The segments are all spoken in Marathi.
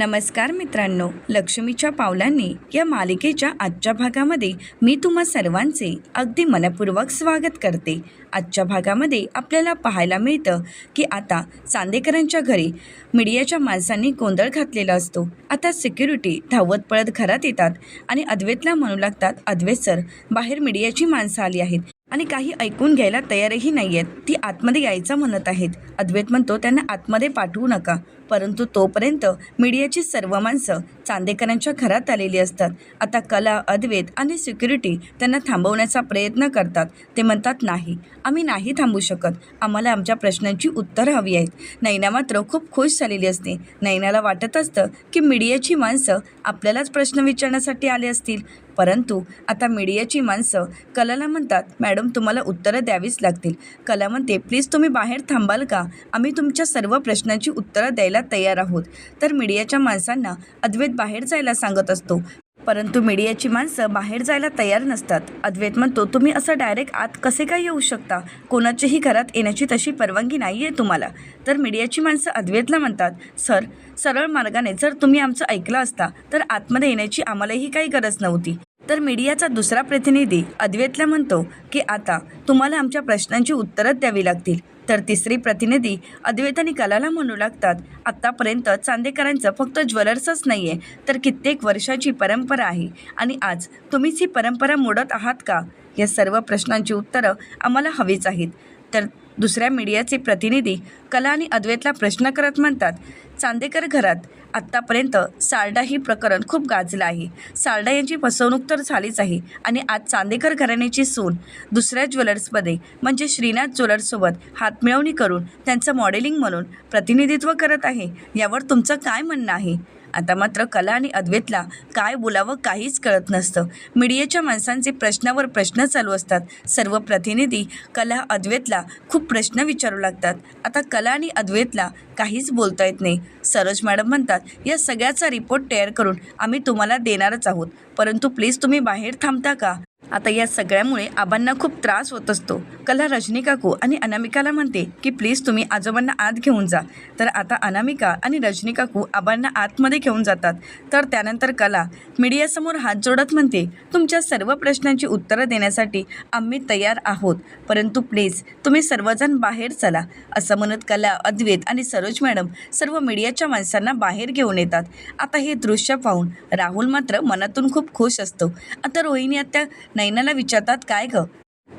नमस्कार मित्रांनो लक्ष्मीच्या पावलांनी या मालिकेच्या आजच्या भागामध्ये मी तुम्हा सर्वांचे अगदी मनपूर्वक स्वागत करते. आजच्या भागामध्ये आपल्याला पाहायला मिळतं की आता चांदेकरांच्या घरी मीडियाच्या माणसांनी गोंधळ घातलेला असतो. आता सिक्युरिटी धावत पळत घरात येतात आणि अद्वैतला म्हणू लागतात अद्वैत सर बाहेर मीडियाची माणसं आली आहेत आणि काही ऐकून घ्यायला तयारही नाही आहेत ती आतमध्ये यायचं म्हणत आहेत. अद्वैत म्हणतो त्यांना आतमध्ये पाठवू नका. परंतु तोपर्यंत मीडियाची सर्व माणसं चांदेकरांच्या घरात आलेली असतात. आता कला अद्वैत आणि सिक्युरिटी त्यांना थांबवण्याचा प्रयत्न करतात. ते म्हणतात नाही आम्ही नाही थांबू शकत. आम्हाला आमच्या प्रश्नांची उत्तरं हवी आहेत. नैना मात्र खूप खुश झालेली असते. नैनाला वाटत असतं की मीडियाची माणसं आपल्यालाच प्रश्न विचारण्यासाठी आले असतील. परंतु आता मीडियाची माणसं कलाला म्हणतात मॅडम तुम्हाला उत्तरं द्यावीच लागतील. कला म्हणते प्लीज तुम्ही बाहेर थांबाल का? आम्ही तुमच्या सर्व प्रश्नांची उत्तरं द्यायला तयार आहोत. तर मीडियाच्या माणसांना अद्वैत बाहेर जायला सांगत असतो. परंतु मीडियाची माणसं बाहेर जायला तयार नसतात. अद्वैत म्हणतो तुम्ही असं डायरेक्ट आत कसे काय येऊ शकता? कोणाच्याही घरात येण्याची तशी परवानगी नाही आहे तुम्हाला. तर मीडियाची माणसं अद्वैतला म्हणतात सर सरळ मार्गाने जर तुम्ही आमचं ऐकलं असता तर आतमध्ये येण्याची आम्हालाही काही गरज नव्हती. तर मीडियाचा दुसरा प्रतिनिधी अद्वैतला म्हणतो की आता तुम्हाला आमच्या प्रश्नांची उत्तरं द्यावी लागतील. तर तिसरी प्रतिनिधी अद्वैत आणि कलाला म्हणू लागतात आत्तापर्यंत चांदेकरांचं फक्त ज्वेलर्सच नाही आहे तर कित्येक वर्षाची परंपरा आहे आणि आज तुम्हीच ही परंपरा मोडत आहात का? या सर्व प्रश्नांची उत्तरं आम्हाला हवीच आहेत. तर दुसऱ्या मीडियाचे प्रतिनिधी कला आणि अद्वैतला प्रश्न करत म्हणतात चांदेकर घरात. आत्तापर्यंत सारडा ही प्रकरण खूप गाजलं आहे. सारडा यांची फसवणूक तर झालीच आहे आणि आज चांदेकर घराण्याची सून दुसऱ्या ज्वेलर्समध्ये म्हणजे श्रीनाथ ज्वेलर्ससोबत हातमिळवणी करून त्यांचं मॉडेलिंग म्हणून प्रतिनिधित्व करत आहे. यावर तुमचं काय म्हणणं आहे? आता मात्र कला आणि अद्वैतला काय बोलावं काहीच कळत नसतं. मीडियाच्या माणसांचे प्रश्नावर प्रश्न चालू असतात. सर्व प्रतिनिधी कला अद्वैतला खूप प्रश्न विचारू लागतात. आता कला आणि अद्वैतला काहीच बोलता येत नाही. सरोज मॅडम म्हणतात या सगळ्याचा रिपोर्ट तयार करून आम्ही तुम्हाला देणारच आहोत. परंतु प्लीज तुम्ही बाहेर थांबता का? आता या सगळ्यामुळे आबांना खूप त्रास होत असतो. कला रजनी काकू आणि अनामिकाला म्हणते की प्लीज तुम्ही आजोबांना आत घेऊन जा. तर आता अनामिका आणि रजनी काकू आबांना आतमध्ये घेऊन जातात. तर त्यानंतर कला मीडियासमोर हात जोडत म्हणते तुमच्या सर्व प्रश्नांची उत्तरं देण्यासाठी आम्ही तयार आहोत. परंतु प्लीज तुम्ही सर्वजण बाहेर चला. असं म्हणत कला अद्वैत आणि सरोज मॅडम सर्व मीडियाच्या माणसांना बाहेर घेऊन येतात. आता हे दृश्य पाहून राहुल मात्र मनातून खूप खुश असतो. आता रोहिणी आता नैनाला विचारतात काय गं?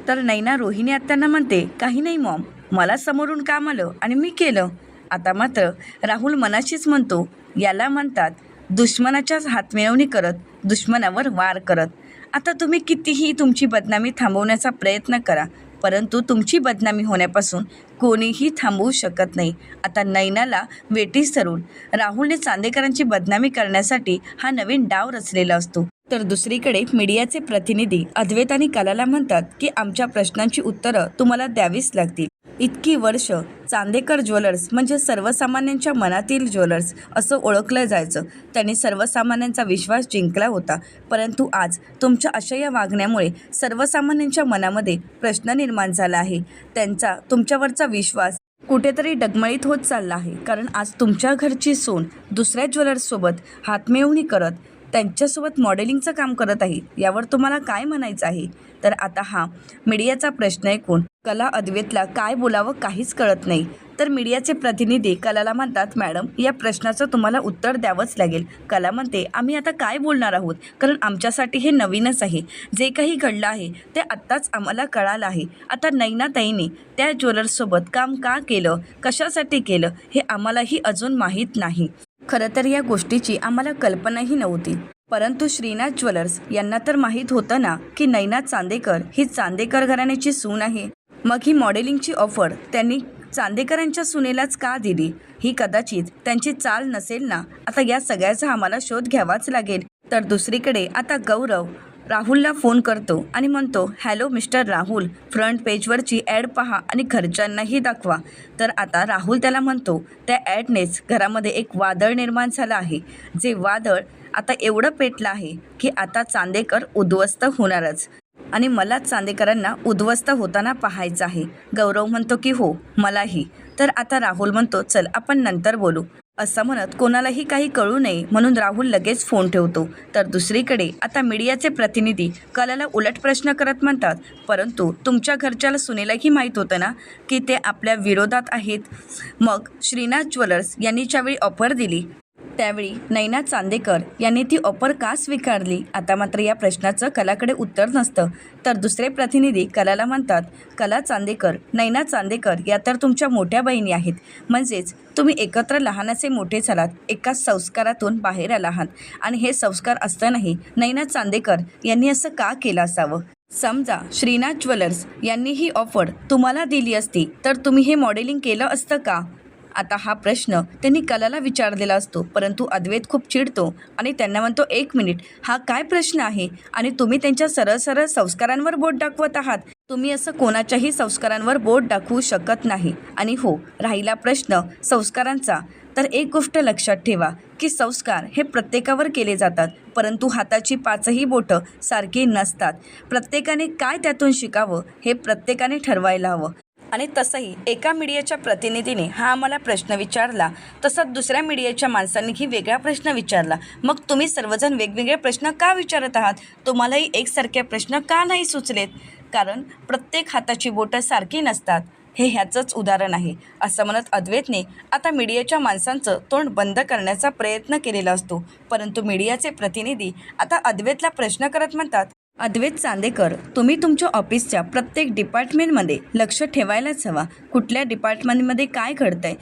तर नैना रोहिणी आत्यांना म्हणते काही नाही मॉम मला समोरून काम आलं आणि मी केलं. आता मात्र राहुल मनाशीच म्हणतो याला म्हणतात दुश्मनाच्याच हातमिळवणी करत दुश्मनावर वार करत. आता तुम्ही कितीही तुमची बदनामी थांबवण्याचा प्रयत्न करा परंतु तुमची बदनामी होण्यापासून कोणीही थांबवू शकत नाही. आता नैनाला वेटीस धरून राहुलने चांदेकरांची बदनामी करण्यासाठी हा नवीन डाव रचलेला असतो. तर दुसरीकडे मीडियाचे प्रतिनिधी अद्वैत आणि कलाला म्हणतात की आमच्या प्रश्नांची उत्तरं तुम्हाला द्यावीच लागतील. इतकी वर्ष चांदेकर ज्वेलर्स म्हणजे सर्वसामान्यांच्या मनातील ज्वेलर्स असं ओळखलं जायचं. त्यांनी सर्वसामान्यांचा विश्वास जिंकला होता. परंतु आज तुमच्या अशा या वागण्यामुळे सर्वसामान्यांच्या मनामध्ये प्रश्न निर्माण झाला आहे. त्यांचा तुमच्यावरचा विश्वास कुठेतरी डगमळीत होत चालला आहे. कारण आज तुमच्या घरची सून दुसऱ्या ज्वेलर्ससोबत हातमिळवणी करत त्यांच्यासोबत मॉडेलिंगचं काम करत आहे यावर तुम्हाला काय म्हणायचं आहे? तर आता हा मीडियाचा प्रश्न ऐकून कला अद्वेतला काय बोलावं काहीच कळत नाही. तर मीडियाचे प्रतिनिधी कलाला म्हणतात मॅडम या प्रश्नाचं तुम्हाला उत्तर द्यावंच लागेल. कला म्हणते आम्ही आता काय बोलणार आहोत? कारण आमच्यासाठी हे नवीनच आहे. जे काही घडलं आहे ते आत्ताच आम्हाला कळालं आहे. आता नैनाताईने त्या ज्वेलर्ससोबत काम का केलं? कशासाठी केलं? हे आम्हालाही अजून माहीत नाही. खरं तर या गोष्टीची आम्हाला कल्पनाही नव्हती. परंतु श्रीनाथ ज्वेलर्स यांना तर माहीत होतं ना की नैना चांदेकर ही चांदेकर घराण्याची सून आहे. मग ही मॉडेलिंगची ऑफर त्यांनी चांदेकरांच्या सुनेलाच का दिली? ही कदाचित त्यांची चाल नसेल ना? आता या सगळ्याचा आम्हाला शोध घ्यावाच लागेल. तर दुसरीकडे आता गौरव राहुलला फोन करतो आणि म्हणतो हॅलो मिस्टर राहुल फ्रंट पेजवरची ॲड पहा आणि घरच्यांनाही दाखवा. तर आता राहुल त्याला म्हणतो त्या ॲडनेच घरामध्ये एक वादळ निर्माण झालं आहे. जे वादळ आता एवढं पेटलं आहे की आता चांदेकर उद्ध्वस्त होणारच. आणि मला चांदेकरांना उद्ध्वस्त होताना पाहायचं आहे. गौरव म्हणतो की हो मलाही. तर आता राहुल म्हणतो चल आपण नंतर बोलू. असं म्हणत कोणालाही काही कळू नये म्हणून राहुल लगेच फोन ठेवतो. तर दुसरीकडे आता मीडियाचे प्रतिनिधी कलाला उलट प्रश्न करत म्हणतात परंतु तुमच्या घरच्याला सुनेलाही माहीत होतं ना की ते आपल्या विरोधात आहेत मग श्रीनाथ ज्वेलर्स यांनी ज्यावेळी ऑफर दिली त्यावेळी नैना चांदेकर यांनी ती ऑफर का स्वीकारली? आता मात्र या प्रश्नाचं कलाकडे उत्तर नसतं. तर दुसरे प्रतिनिधी कलाला म्हणतात कला चांदेकर नैना चांदेकर या तर तुमच्या मोठ्या बहिणी आहेत. म्हणजेच तुम्ही एकत्र लहानाचे मोठे झालात एकाच संस्कारातून बाहेर आला आहात. आणि हे संस्कार असतानाही नैना चांदेकर यांनी असं का केलं असावं? समजा श्रीनाथ ज्वेलर्स यांनी ही ऑफर तुम्हाला दिली असती तर तुम्ही हे मॉडेलिंग केलं असतं का? आता हा प्रश्न त्यांनी कलाला विचारलेला असतो परंतु अद्वैत खूप चिडतो आणि त्यांना म्हणतो एक मिनिट हा काय प्रश्न आहे? आणि तुम्ही त्यांच्या सरळ सरळ संस्कारांवर बोट दाखवत आहात. तुम्ही असं कोणाच्याही संस्कारांवर बोट दाखवू शकत नाही. आणि हो राहिला प्रश्न संस्कारांचा. तर एक गोष्ट लक्षात ठेवा की संस्कार हे प्रत्येकावर केले जातात परंतु हाताची पाचही बोटं सारखी नसतात. प्रत्येकाने काय त्यातून शिकावं हे प्रत्येकाने ठरवायला हवं. आणि तसंही एका मीडियाच्या प्रतिनिधीने हा आम्हाला प्रश्न विचारला तसंच दुसऱ्या मीडियाच्या माणसांनीही वेगळा प्रश्न विचारला. मग तुम्ही सर्वजण वेगवेगळे प्रश्न का विचारत आहात? तुम्हालाही एकसारखे प्रश्न का नाही सुचलेत? कारण प्रत्येक हाताची बोटं सारखी नसतात. हे ह्याचंच उदाहरण आहे. असं म्हणत अद्वैतने आता मीडियाच्या माणसांचं तोंड बंद करण्याचा प्रयत्न केलेला असतो. परंतु मीडियाचे प्रतिनिधी आता अद्वैतला प्रश्न करत म्हणतात अद्वैत चांदेकर तुम्ही तुमच्या ऑफिसच्या प्रत्येक डिपार्टमेंटमध्ये लक्ष ठेवायलाच हवा. कुठल्या डिपार्टमेंटमध्ये काय घडतंय?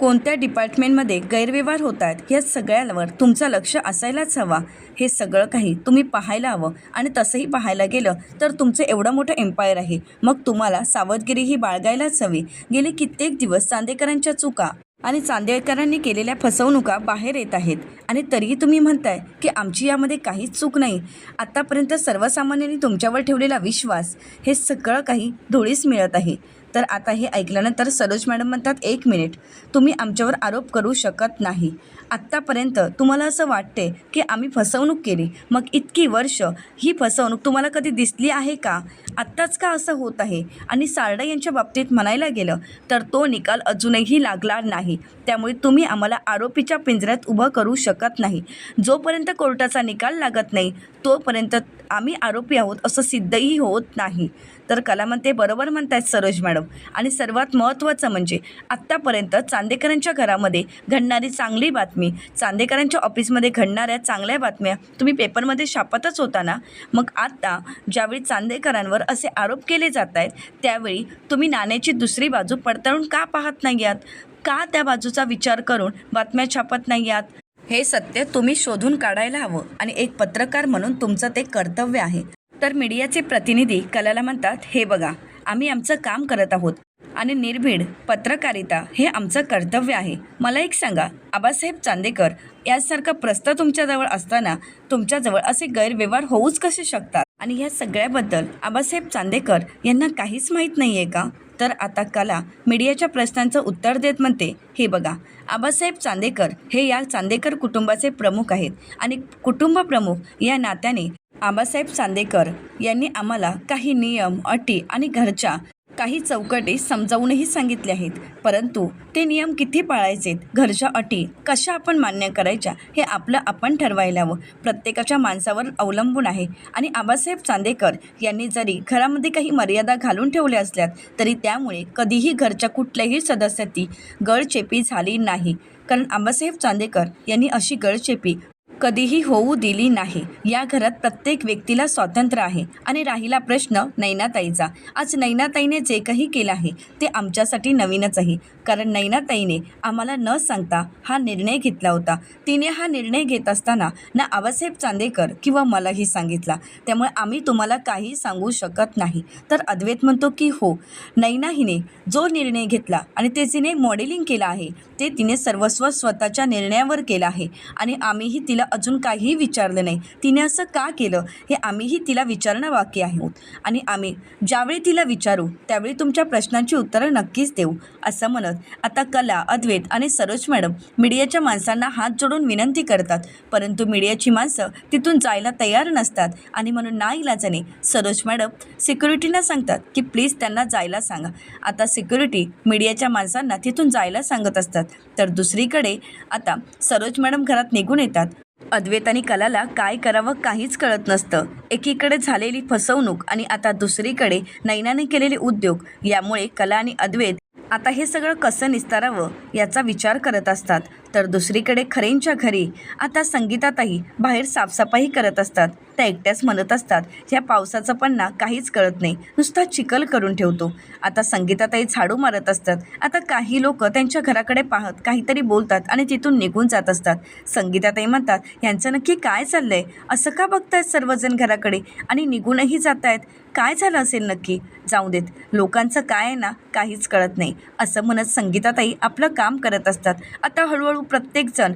कोणत्या डिपार्टमेंटमध्ये गैरव्यवहार होत आहेत या सगळ्यावर तुमचं लक्ष असायलाच हवा. हे सगळं काही तुम्ही पाहायला हवं. आणि तसंही पाहायला गेलं तर तुमचं एवढं मोठं एम्पायर आहे. मग तुम्हाला सावधगिरी ही बाळगायलाच हवी. गेले कित्येक दिवस चांदेकरांच्या चुका आणि चांदेकरांनी केलेल्या फसवणुका बाहेर येत आहेत. आणि तरीही तुम्ही म्हणताय की आमची यामध्ये काहीच चूक नाही. आत्तापर्यंत सर्वसामान्यांनी तुमच्यावर ठेवलेला विश्वास हे सगळं काही धुळीस मिळत आहे. तर आता हे ऐकल्यानंतर सरोज मॅडम म्हणतात एक मिनिट. तुम्ही आमच्यावर आरोप करू शकत नाही. आत्तापर्यंत तुम्हाला असं वाटते की आम्ही फसवणूक केली? मग इतकी वर्ष ही फसवणूक तुम्हाला कधी दिसली आहे का? आत्ताच का असं होत आहे? आणि सारडा यांच्या बाबतीत म्हणायला गेलं तर तो निकाल अजूनही लागला नाही. त्यामुळे तुम्ही आम्हाला आरोपीच्या पिंजऱ्यात उभं करू शकत नाही. जोपर्यंत कोर्टाचा निकाल लागत नाही तोपर्यंत आम्ही आरोपी आहोत असं सिद्धही होत नाही. तर कलामंते म्हणते बरोबर म्हणतायत सरोज मॅडम. आणि सर्वात महत्त्वाचं म्हणजे आत्तापर्यंत चांदेकरांच्या घरामध्ये घडणारी चांगली बातमी चांदेकरांच्या ऑफिसमध्ये घडणाऱ्या चांगल्या बातम्या तुम्ही पेपरमध्ये छापतच होता ना? मग आत्ता ज्यावेळी चांदेकरांवर असे आरोप केले जात आहेत त्यावेळी तुम्ही नाण्याची दुसरी बाजू पडताळून का पाहत नाही आहात का त्या बाजूचा विचार करून बातम्या छापत नाही आहात हे सत्य तुम्ही शोधून काढायला हवं आणि एक पत्रकार म्हणून तुमचं ते कर्तव्य आहे. तर मीडियाचे प्रतिनिधी कलाला म्हणतात हे बघा आम्ही आमचं काम करत आहोत. आणि निर्भीड पत्रकारिता हे आमचं कर्तव्य आहे. मला एक सांगा आबासाहेब चांदेकर यासारखा प्रस्ताव तुमच्याजवळ असताना तुमच्याजवळ असे गैरव्यवहार होऊच कसे शकतात? आणि ह्या सगळ्याबद्दल आबासाहेब चांदेकर यांना काहीच माहीत नाही आहे का? तर आता कला मीडियाच्या प्रश्नांचं उत्तर देत म्हणते हे बघा आबासाहेब चांदेकर हे या चांदेकर कुटुंबाचे प्रमुख आहेत. आणि कुटुंब प्रमुख या नात्याने आबासाहेब चांदेकर यांनी आम्हाला काही नियम अटी आणि घरच्या काही चौकटी समजावूनही सांगितले आहेत. परंतु ते नियम किती पाळायचेत? घरच्या अटी कशा आपण मान्य करायच्या? हे आपलं आपण ठरवायला हवं. प्रत्येकाच्या माणसावर अवलंबून आहे. आणि आबासाहेब चांदेकर यांनी जरी घरामध्ये काही मर्यादा घालून ठेवल्या असल्यात तरी त्यामुळे कधीही घरच्या कुठल्याही सदस्याची गळचेपी झाली नाही. कारण आबासाहेब चांदेकर यांनी अशी गळचेपी कधीही होऊ दिली नाही. या घरात प्रत्येक व्यक्तीला स्वातंत्र्य आहे आणि राहिला प्रश्न नैनाताईचा. आज नैनाताईने जे काही केलं आहे ते आमच्यासाठी नवीनच आहे कारण नैनाताईने आम्हाला न सांगता हा निर्णय घेतला होता. तिने हा निर्णय घेत असताना ना आबासाहेब चांदेकर किंवा मलाही सांगितला. त्यामुळे आम्ही तुम्हाला काही सांगू शकत नाही. तर अद्वैत म्हणतो की हो नैना हिने जो निर्णय घेतला आणि ते तिने मॉडेलिंग केलं आहे ते तिने सर्वस्व स्वतःच्या निर्णयावर केलं आहे आणि आम्हीही तिला तिला अजून काहीही विचारलं नाही. तिने असं का केलं? हे आम्हीही तिला विचारणं बाकी आहोत. आणि आम्ही ज्यावेळी तिला विचारू त्यावेळी तुमच्या प्रश्नांची उत्तरं नक्कीच देऊ असं म्हणत आता कला अद्वैत आणि सरोज मॅडम मीडियाच्या माणसांना हात जोडून विनंती करतात. परंतु मीडियाची माणसं तिथून जायला तयार नसतात. आणि म्हणून नाईलाजाने सरोज मॅडम सिक्युरिटीना सांगतात की प्लीज त्यांना जायला सांगा. आता सिक्युरिटी मीडियाच्या माणसांना तिथून जायला सांगत असतात. तर दुसरीकडे आता सरोज मॅडम घरात निघून येतात. अद्वैत आणि कलाला काय करावं काहीच कळत नसतं. एकीकडे झालेली फसवणूक आणि आता दुसरीकडे नैनाने केलेले उद्योग यामुळे कला आणि अद्वैत आता हे सगळं कसं निस्तारावं याचा विचार करत असतात. तर दुसरीकडे खरेंच्या घरी आता संगीताताई बाहेर साफसफाई करत असतात. त्या एकट्याच म्हणत असतात ह्या पावसाचं पन्ना काहीच कळत नाही. नुसता चिखल करून ठेवतो. आता संगीताताई झाडू मारत असतात. आता काही लोक त्यांच्या घराकडे पाहत काहीतरी बोलतात आणि तिथून निघून जात असतात. संगीताताई म्हणतात यांचं नक्की काय चाललंय? असं का बघतायत सर्वजण घराकडे? आणि निघूनही जात आहेत काय झालं असेल नक्की? जाऊ देत. लोकांचं काय आहे ना काहीच कळत नाही. असं म्हणत संगीताताई आपलं काम करत असतात. आता हळूहळू प्रत्येकजण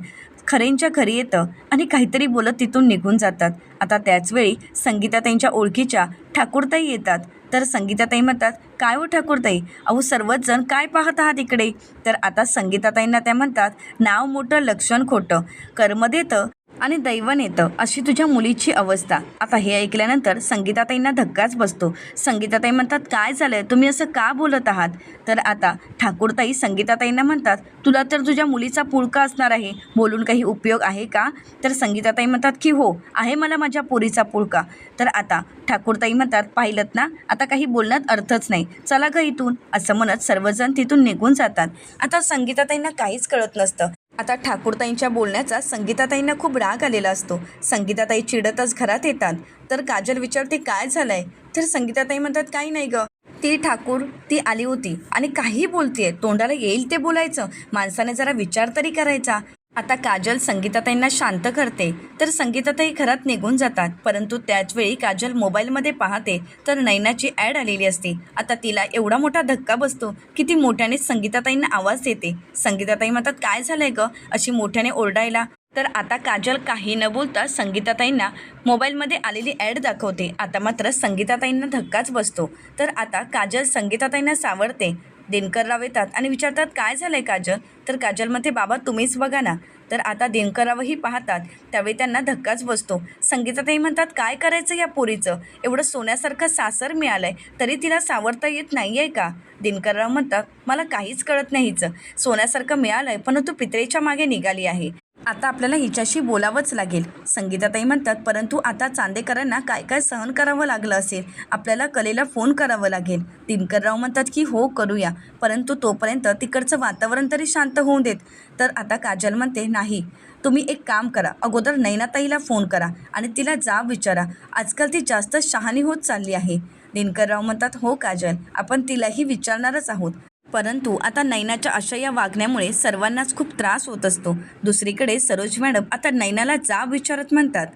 खरेंच्या घरी येतं आणि काहीतरी बोलत तिथून निघून जातात. आता त्याचवेळी संगीताताईंच्या ओळखीच्या ठाकूरताई येतात. तर संगीताताई म्हणतात काय हो ठाकूरताई? अहो सर्वच जण काय पाहत आहात इकडे? तर आता संगीताताईंना त्या म्हणतात नाव मोठं लक्षण खोटं. कर्म देतं आणि दैवन येतं अशी तुझ्या मुलीची अवस्था. आता हे ऐकल्यानंतर संगीताताईंना धक्काच बसतो. संगीताताई म्हणतात काय झालंय? तुम्ही असं का बोलत आहात? तर आता ठाकूरताई संगीताताईंना म्हणतात तुला तर तुझ्या मुलीचा पुळका असणार आहे. बोलून काही उपयोग आहे का? तर संगीताताई म्हणतात की हो आहे मला माझ्या पोरीचा पुळका. तर आता ठाकूरताई म्हणतात पाहिलत ना? आता काही बोलण्यात अर्थच नाही. चला ग इथून. असं म्हणत सर्वजण तिथून निघून जातात. आता संगीताताईंना काहीच कळत नसतं. आता ठाकूरताईंच्या बोलण्याचा संगीताताईंना खूप राग आलेला असतो. संगीताताई चिडतच घरात येतात. तर काजल विचारते काय झालंय? तर संगीताताई म्हणतात काही नाही ग. ती ठाकूर ती आली होती आणि काही बोलतीये. तोंडाला येईल ते बोलायचं. माणसाने जरा विचार तरी करायचा. आता काजल संगीताताईंना शांत करते तर संगीताताई घरात निघून जातात. परंतु त्याचवेळी काजल मोबाईलमध्ये पाहते तर नैनाची ॲड आलेली असते. आता तिला एवढा मोठा धक्का बसतो की ती मोठ्याने संगीताताईंना आवाज देते. संगीताताई म्हणतात काय झालंय ग अशी मोठ्याने ओरडायला. तर आता काजल काही न बोलता संगीताताईंना मोबाईलमध्ये आलेली ॲड दाखवते. आता मात्र संगीताताईंना धक्काच बसतो. तर आता काजल संगीताताईंना सावरते. दिनकरराव येतात आणि विचारतात काय झालं आहे काजल? तर काजल म्हणते बाबा तुम्हीच बघा ना. तर आता दिनकररावही पाहतात. त्यावेळी त्यांना धक्काच बसतो. संगीतातही म्हणतात काय करायचं या पोरीचं? एवढं सोन्यासारखं सासर मिळालं आहे तरी तिला सावरता येत नाही आहे का दिनकरराव म्हणतात मला काहीच कळत नाहीच सोन्यासारखं मिळालं आहे पण तू पित्रेच्या मागे निघाली आहे. आता आपल्याला हिच्याशी बोलावंच लागेल. संगीताताई म्हणतात परंतु आता चांदेकरांना काय काय सहन करावं लागलं असेल? आपल्याला कलेला फोन करावं लागेल. दिनकरराव म्हणतात की हो करूया. परंतु तोपर्यंत तिकडचं वातावरण तरी शांत होऊन देत. तर आता काजल म्हणते नाही. तुम्ही एक काम करा. अगोदर नैनाताईला फोन करा आणि तिला जाब विचारा. आजकाल ती जास्त शहाणी होत चालली आहे. दिनकरराव म्हणतात हो काजल. आपण तिलाही विचारणारच आहोत. परंतु आता नैनाच्या अशा या वागण्यामुळे सर्वांनाच खूप त्रास होत असतो. दुसरीकडे सरोज मॅडम आता नैनाला जाब विचारत म्हणतात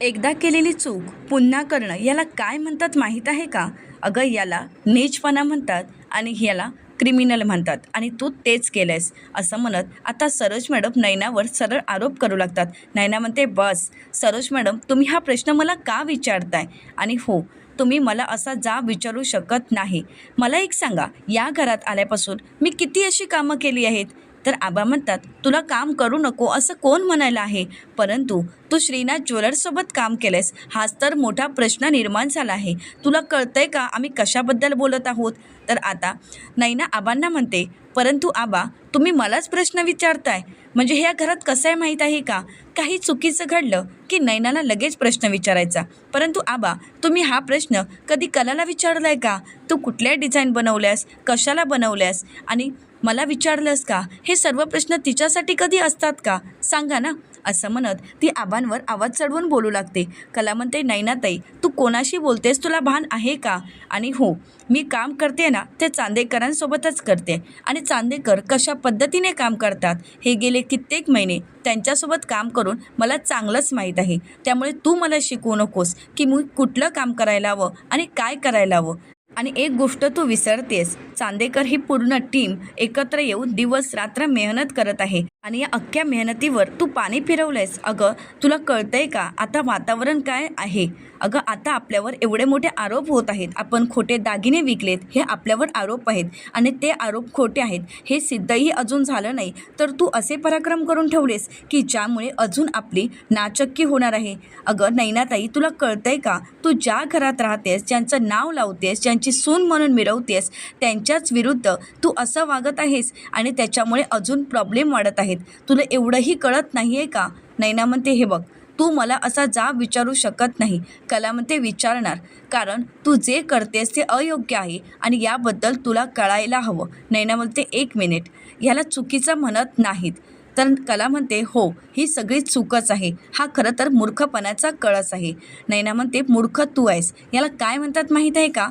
एकदा केलेली चूक पुन्हा करणं याला काय म्हणतात माहीत आहे का? अगं याला नीचपणा म्हणतात आणि याला क्रिमिनल म्हणतात आणि तू तेच केलंयस. असं म्हणत आता सरोज मॅडम नैनावर सरळ आरोप करू लागतात. नैना म्हणते बस सरोज मॅडम तुम्ही हा प्रश्न मला का विचारताय? आणि हो तुम्ही मला असा जाब विचारू शकत नाही. मला एक सांगा या घरात आल्यापासून मी किती अशी कामं केली आहेत? तर आबा म्हणतात तुला काम करू नको असं कोण म्हणायला आहे? परंतु तू श्रीनाथ ज्वेलर्ससोबत काम केलंयस. हाच तर मोठा प्रश्न निर्माण झाला आहे. तुला कळतंय का आम्ही कशाबद्दल बोलत आहोत? तर आता नैना आबांना म्हणते परंतु आबा तुम्ही मलाच प्रश्न विचारताय. म्हणजे ह्या घरात कसं आहे माहीत आहे का? काही चुकीचं घडलं की नैनाला लगेच प्रश्न विचारायचा. परंतु आबा तुम्ही हा प्रश्न कधी कलाला विचारलाय का? तू कुठल्या डिझाईन बनवल्यास कशाला बनवल्यास? आणि मला विचारलंस का? हे सर्व प्रश्न तिच्यासाठी कधी असतात का? सांगा ना. असं म्हणत ती आबांवर आवाज चढवून बोलू लागते. कला म्हणते नैनाताई तू कोणाशी बोलतेस? तुला भान आहे का? आणि हो मी काम करते ना ते चांदेकरांसोबतच करते. आणि चांदेकर कशा पद्धतीने काम करतात? हे गेले कित्येक महिने. त्यांच्यासोबत काम करून मला चांगलंच माहीत आहे. त्यामुळे तू मला शिकवू नकोस की मी कुठलं काम करायला हवं आणि काय करायला हवं. आणि एक गोष्ट तू विसरतेस. चांदेकर ही पूर्ण टीम एकत्र येऊन दिवस रात्र मेहनत करत आहे. आणि या अख्ख्या मेहनतीवर तू पाणी फिरवलंयस. अगं तुला कळतंय का? आता वातावरण काय आहे? अगं आता आपल्यावर एवढे मोठे आरोप होत आहेत. आपण खोटे दागिने विकलेत हे आपल्यावर आरोप आहेत आणि ते आरोप खोटे आहेत. हे सिद्धही अजून झालं नाही. तर तू असे पराक्रम करून ठेवलेस की ज्यामुळे अजून आपली नाचक्की होणार आहे? अगं नैनाताई तुला कळतंय का? तू ज्या घरात राहतेस ज्यांचं नाव लावतेस ज्यांची सून म्हणून मिरवतेस त्यांच्याच विरुद्ध तू असं वागत आहेस आणि त्याच्यामुळे अजून प्रॉब्लेम वाढत आहेत. तुला एवढंही कळत नाही आहे का? नैना म्हणते हे बघ तू मला असा जाब विचारू शकत नाही. कला म्हणते विचारणार. कारण तू जे करतेस ते अयोग्य आहे आणि याबद्दल तुला कळायला हवं. नैना म्हणते एक मिनिट. ह्याला चुकीचं म्हणत नाहीत. तर कला म्हणते हो ही सगळी चूकच आहे. हा खरं तर मूर्खपणाचा कळस आहे. नैना म्हणते मूर्ख तू आहेस. याला काय म्हणतात माहीत आहे का?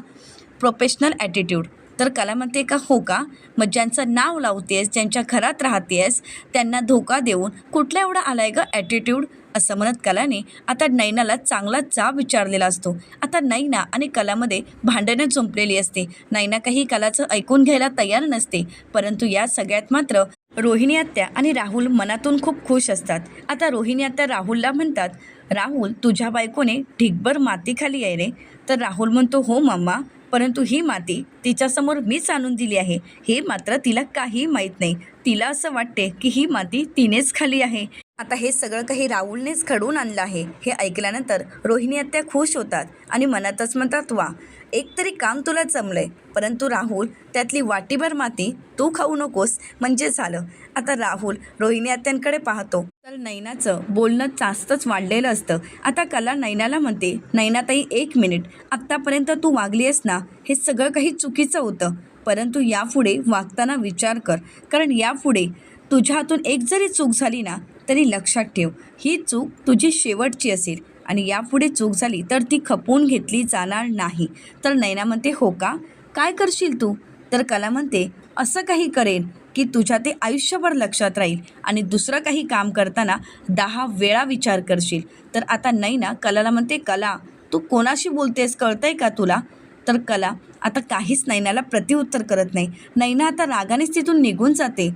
प्रोफेशनल ॲटिट्यूड तर कला म्हणते का हो का? मग ज्यांचं नाव लावतेस ज्यांच्या घरात राहतेस त्यांना धोका देऊन कुठला एवढा आलाय ग ॲटिट्यूड असं म्हणत कलाने आता नैनाला चांगला जाब विचारलेला असतो. आता नैना आणि कलामध्ये भांडणं झुंपलेली असते. नैना काही कलाचं ऐकून घ्यायला तयार नसते परंतु या सगळ्यात मात्र रोहिणी आत्या आणि राहुल मनातून खूप खुश असतात. आता रोहिणी आत्या राहुलला म्हणतात राहुल तुझ्या बायकोने ढिगभर मातीखाली आहे रे तर राहुल म्हणतो हो मम्मा परंतु ही माती तिच्यासमोर मीच आणून दिली आहे. हे मात्र तिला काही माहीत नाही. तिला असं वाटते की ही माती तिनेच खाली आहे. आता हे सगळं काही राहुलनेच घडवून आणलं आहे. हे ऐकल्यानंतर रोहिणी आत्या खुश होतात आणि मनातच म्हणतात वा एक तरी काम तुला जमलंय. परंतु राहुल त्यातली वाटीभर माती तू खाऊ नकोस. म्हणजे झालं. आता राहुल रोहिणी आत्यांकडे पाहतो. तर नैनाचं बोलणं जास्तच वाढलेलं असतं. आता कला नैनाला म्हणते नैनाताई एक मिनिट. आत्तापर्यंत तू वागली आहेस ना हे सगळं काही चुकीचं होतं. परंतु यापुढे वागताना विचार कर. कारण यापुढे तुझ्या हातून एक जरी चूक झाली ना तरी लक्षात ठेव. ही चूक तुझी शेवटची असेल. आणि यापुढे चूक झाली तर ती खपवून घेतली जाणार नाही. तर नैना म्हणते हो का? काय करशील तू? तर कला म्हणते असं काही करेन. की तुझ्या ते आयुष्यभर लक्षात राहील आणि दुसरं काही काम करताना दहा वेळा विचार करशील. तर आता नैना कलाला म्हणते कला तू कोणाशी बोलतेस? कळतंय का तुला? तर कला आता काहीच नैनाला प्रतिउत्तर करत नाही. नैना आता रागानेच तिथून निघून जाते.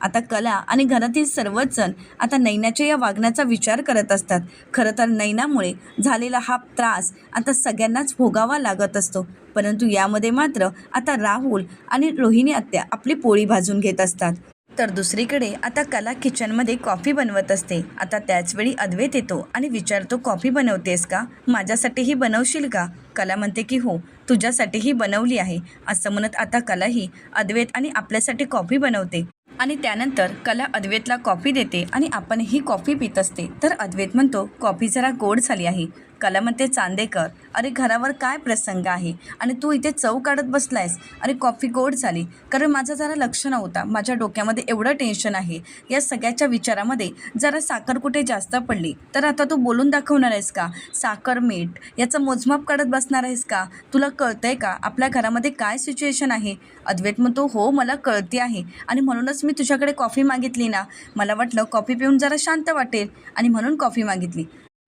आता कला आणि घरातील सर्वच जण आता नैनाच्या या वागण्याचा विचार करत असतात. खरं तर नैनामुळे झालेला हा त्रास आता सगळ्यांनाच भोगावा लागत असतो. परंतु यामध्ये मात्र आता राहुल आणि रोहिणी आत्या आपली पोळी भाजून घेत असतात. तर दुसरीकडे आता कला किचनमध्ये कॉफी बनवत असते. आता त्याचवेळी अद्वैत येतो आणि विचारतो कॉफी बनवतेस का? माझ्यासाठीही बनवशील का? कला म्हणते की हो तुझ्यासाठीही बनवली आहे. असं म्हणत आता कलाही अद्वैत आणि आपल्यासाठी कॉफी बनवते. आणि त्यानंतर कला अद्वैतला कॉफी देते आणि आपणही कॉफी पित असते. तर अद्वैत म्हणतो कॉफी जरा गोड झाली आहे. कलामते चांदेकर अरे घरावर काय प्रसंग आहे? आणि तू इथे चव काढत बसलायस? अरे कॉफी गोड झाली. कारण माझं जरा लक्ष नव्हता. माझ्या डोक्यामध्ये एवढं टेन्शन आहे. या सगळ्याच्या विचारामध्ये जरा साखर कुठे जास्त पडली? तर आता तू बोलून दाखवणार आहेस का? साखर मीठ याचं मोजमाप काढत बसणार आहेस का? तुला कळतंय का? आपल्या घरामध्ये काय सिच्युएशन आहे? अद्वैत म्हणतो हो मला कळते आहे. आणि म्हणूनच मी तुझ्याकडे कॉफी मागितली ना. मला वाटलं कॉफी पिऊन जरा शांत वाटेल. आणि म्हणून कॉफी मागितली.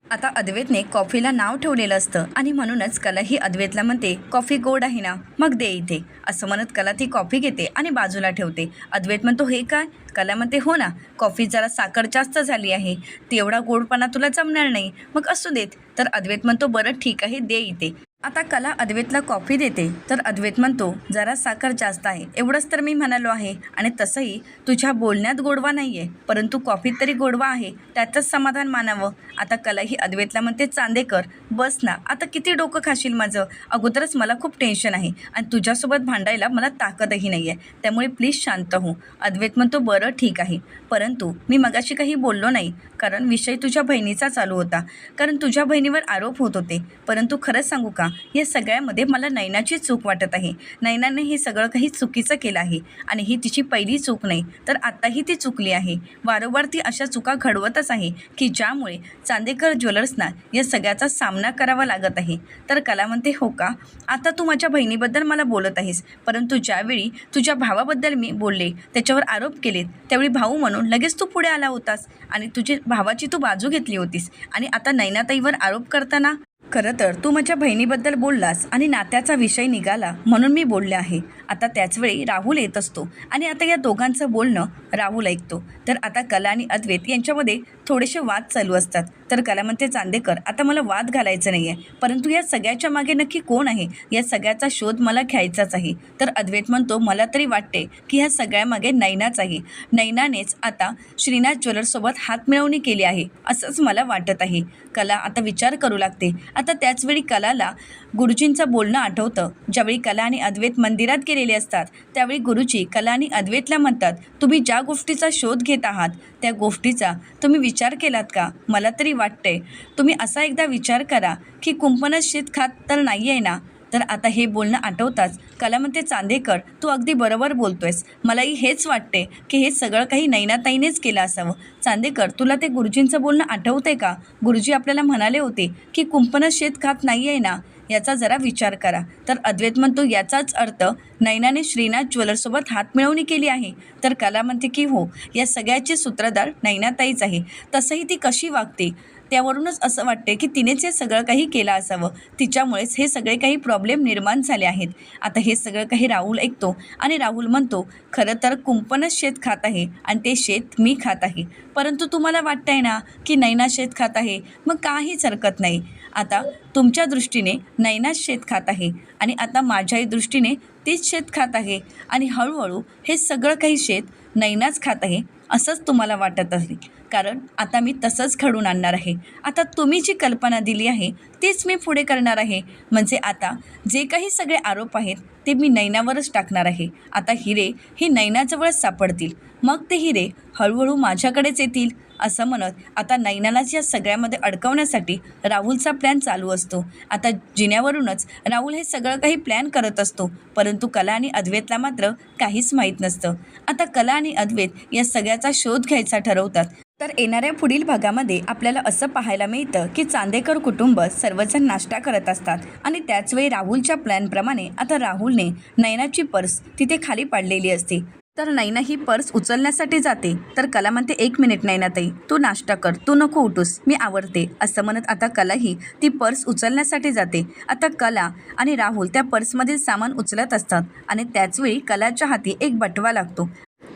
आता अद्वैतने कॉफीला नाव ठेवलेलं असतं आणि म्हणूनच कला ही अद्वैतला म्हणते कॉफी गोड आहे ना मग दे इथे. असं म्हणत कला ती कॉफी घेते आणि बाजूला ठेवते. अद्वैत म्हणतो हे काय? कला म्हणते हो ना कॉफी जरा साखर जास्त झाली आहे. तेवढा गोडपणा तुला जमणार नाही. मग असू देत. तर अद्वैत म्हणतो बरं ठीक आहे दे इथे. आता कला अद्वैतला कॉफी देते. तर अद्वैत म्हणतो जरा साखर जास्त आहे. एवढंच तर मी म्हणालो आहे. आणि तसंही तुझ्या बोलण्यात गोडवा नाही आहे परंतु कॉफीत तरी गोडवा आहे. त्यातच समाधान मानावं. आता कला ही अद्वैतला म्हणते चांदेकर बस ना. आता किती डोकं खाशील माझं? अगोदरच मला खूप टेन्शन आहे. आणि तुझ्यासोबत भांडायला मला ताकदही नाही आहे त्यामुळे प्लीज शांत हो. अद्वैत म्हणतो बरं ठीक आहे. परंतु मी मगाशी काही बोललो नाही. कारण विषय तुझ्या बहिणीचा चालू होता. कारण तुझ्या बहिणीवर आरोप होत होते. परंतु खरंच सांगू का? या सगळ्यामध्ये मला नैनाची चूक वाटत आहे. नैनाने हे सगळं काही चुकीचं केलं आहे. आणि ही तिची पहिली चूक नाही तर आत्ताही ती चुकली आहे. वारंवार ती अशा चुका घडवतच आहे की ज्यामुळे चांदेकर ज्वेलर्सना या सगळ्याचा सामना करावा लागत आहे. तर कला म्हणते हो का? आता तू माझ्या बहिणीबद्दल मला बोलत आहेस. परंतु ज्यावेळी तुझ्या भावाबद्दल मी बोलले त्याच्यावर आरोप केलेत त्यावेळी भाऊ म्हणून लगेच तू पुढे आला होतास. आणि तुझे भावाची तू बाजू घेतली होतीस. आणि आता नैनाताईवर आरोप करताना? खरं तर तू माझ्या बहिणीबद्दल बोललास आणि नात्याचा विषय निघाला म्हणून मी बोलले आहे. आता त्याचवेळी राहुल येत असतो आणि आता या दोघांचं बोलणं राहुल ऐकतो. तर आता कला आणि अद्वैत यांच्यामध्ये थोडेसे वाद चालू असतात. तर कला म्हणते चांदेकर आता मला वाद घालायचं नाही आहे परंतु या सगळ्याच्या मागे नक्की कोण आहे? या सगळ्याचा शोध मला घ्यायचाच आहे. तर अद्वैत म्हणतो मला तरी वाटते की ह्या सगळ्यामागे नैनाच आहे. नैनानेच आता श्रीनाथ ज्वेलर्ससोबत हातमिळवणी केली आहे असंच मला वाटत आहे. कला आता विचार करू लागते. आता त्याचवेळी कलाला गुरुजींचं बोलणं आठवतं. ज्यावेळी कला आणि अद्वैत मंदिरात गेलेले असतात त्यावेळी गुरुजी कला आणि अद्वैतला म्हणतात तुम्ही ज्या गोष्टीचा शोध घेत आहात त्या गोष्टीचा तुम्ही विचार केलात का? मला तरी वाटते तुम्ही असा एकदा विचार करा की कुंपणच शीत खात तर नाही आहे ना? तर आता हे बोलणं आठवताच. कला चांदेकर तू अगदी बरोबर बोलतोयस. मलाही हेच वाटते की हे सगळं काही नैनाताईनेच केलं असावं. चांदेकर तुला ते गुरुजींचं बोलणं आठवतंय का? गुरुजी आपल्याला म्हणाले होते की कुंपणच शेत खात नाही आहे ना? याचा जरा विचार करा. तर अद्वैत म्हणतो याचाच अर्थ नैनाने श्रीनाथ ज्वेलर्ससोबत हातमिळवणी केली आहे. तर कला म्हणते की हो या सगळ्याचे सूत्रधार नैनाताईच आहे. तसंही ती कशी वागते? त्यावरूनच असं वाटते की तिनेच हे सगळं काही केलं असावं. तिच्यामुळेच हे सगळे काही प्रॉब्लेम निर्माण झाले आहेत. आता हे सगळं काही राहुल ऐकतो आणि राहुल म्हणतो खरं तर कुंपणच शेत खात आहे आणि ते शेत मी खात आहे. परंतु तुम्हाला वाटतंय ना की नैना शेत खात आहे? मग काहीच हरकत नाही. आता तुमच्या दृष्टीने नैनाच शेत खात आहे आणि आता माझ्याही दृष्टीने तीच शेत खात आहे. आणि हळूहळू हे सगळं काही शेत नैनाच खात आहे असंच तुम्हाला वाटत असेल कारण आता मी तसंच घडून आणणार आहे. आता तुम्ही जी कल्पना दिली आहे तीच मी पुढे करणार आहे. म्हणजे आता जे काही सगळे आरोप आहेत ते मी नैनावरच टाकणार आहे. आता हिरे ही नैनाजवळच सापडतील. मग ते हिरे हळूहळू माझ्याकडेच येतील. असं म्हणत. आता नैनालाच या सगळ्यामध्ये अडकवण्यासाठी राहुलचा प्लॅन चालू असतो. आता जिन्यावरूनच राहुल हे सगळं काही प्लॅन करत असतो. परंतु कला आणि अद्वैतला मात्र काहीच माहीत नसतं. आता कला आणि अद्वैत या सगळ्याचा शोध घ्यायचा ठरवतात. तर येणाऱ्या पुढील भागामध्ये आपल्याला असं पाहायला मिळतं की चांदेकर कुटुंब सर्वजण नाश्ता करत असतात. आणि त्याचवेळी राहुलच्या प्लॅनप्रमाणे आता राहुलने नयनाची पर्स तिथे खाली पाडलेली असते. तर नैना ही पर्स उचलण्यासाठी जाते. तर कला म्हणते एक मिनिट नैनाताई तू नाश्ता कर तू नको उठूस मी आवडते असं म्हणत आता कलाही ती पर्स उचलण्यासाठी जाते. आता कला आणि राहुल त्या पर्समधील सामान उचलत असतात आणि त्याचवेळी कलाच्या हाती एक बटवा लागतो.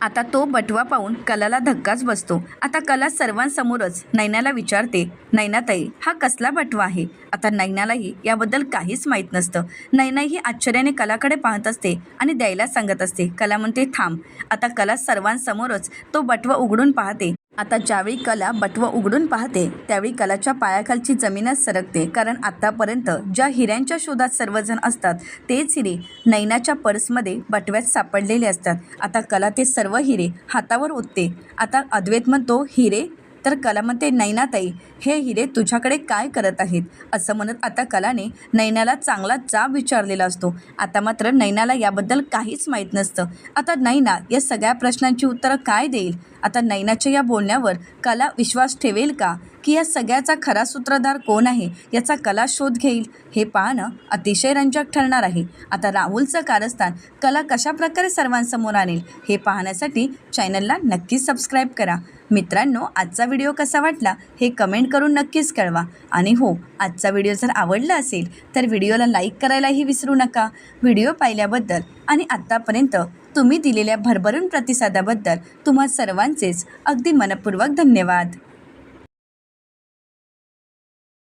आता तो बटवा पाहून कलाला धक्काच बसतो. आता कला सर्वांसमोरच नैनाला विचारते नैनाताई हा कसला बटवा आहे? आता नैनालाही याबद्दल काहीच माहीत नसतं. नैनाही आश्चर्याने कलाकडे पाहत असते आणि द्यायला सांगत असते. कला म्हणते थांब. आता कला सर्वांसमोरच तो बटवा उघडून पाहते. आता ज्यावेळी कला बटवं उघडून पाहते त्यावेळी कलाच्या पायाखालची जमीनच सरकते. कारण आत्तापर्यंत ज्या हिऱ्यांच्या शोधात सर्वजण असतात तेच हिरे नैनाच्या पर्समध्ये बटव्यात सापडलेले असतात. आता कला ते सर्व हिरे हातावर ओतते. आता अद्वैत म्हणतो हिरे तर कला म्हणते नैनाताई हे हिरे तुझ्याकडे काय करत आहेत? असं म्हणत आता कलाने नैनाला चांगला जाब विचारलेला असतो. आता मात्र नैनाला याबद्दल काहीच माहीत नसतं. आता नैना या सगळ्या प्रश्नांची उत्तरं काय देईल? आता नैनाच्या या बोलण्यावर कला विश्वास ठेवेल का? की या सगळ्याचा खरा सूत्रधार कोण आहे? याचा कला शोध घेईल? हे पाहणं अतिशय रंजक ठरणार आहे. आता राहुलचं कारस्थान कला कशाप्रकारे सर्वांसमोर आणेल हे पाहण्यासाठी चॅनलला नक्कीच सबस्क्राईब करा. मित्रांनो आजचा व्हिडिओ कसा वाटला हे कमेंट करून नक्कीच कळवा. आणि हो आजचा व्हिडिओ जर आवडला असेल तर व्हिडिओला लाईक करायलाही विसरू नका. व्हिडिओ पाहिल्याबद्दल आणि आत्तापर्यंत तुम्ही दिलेल्या भरभरून प्रतिसादाबद्दल तुम्हा सर्वांचेच अगदी मनपूर्वक धन्यवाद.